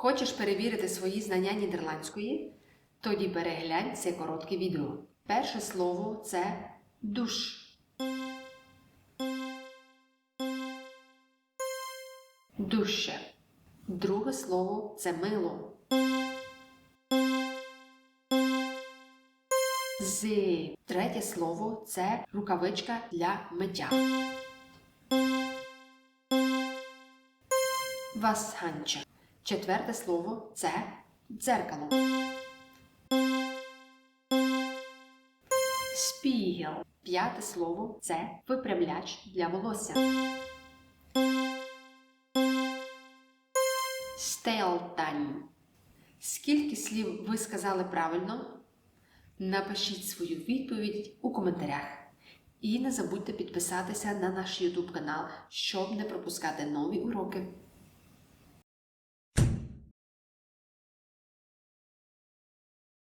Хочеш перевірити свої знання нідерландської? Тоді переглянь це коротке відео. Перше слово це душ. Душе. Друге слово це мило. З третє слово це рукавичка для миття. Васганча. Четверте слово це дзеркало. Спігел. П'яте слово це випрямляч для волосся. Стелтань. Скільки слів ви сказали правильно? Напишіть свою відповідь у коментарях. І не забудьте підписатися на наш YouTube канал, щоб не пропускати нові уроки.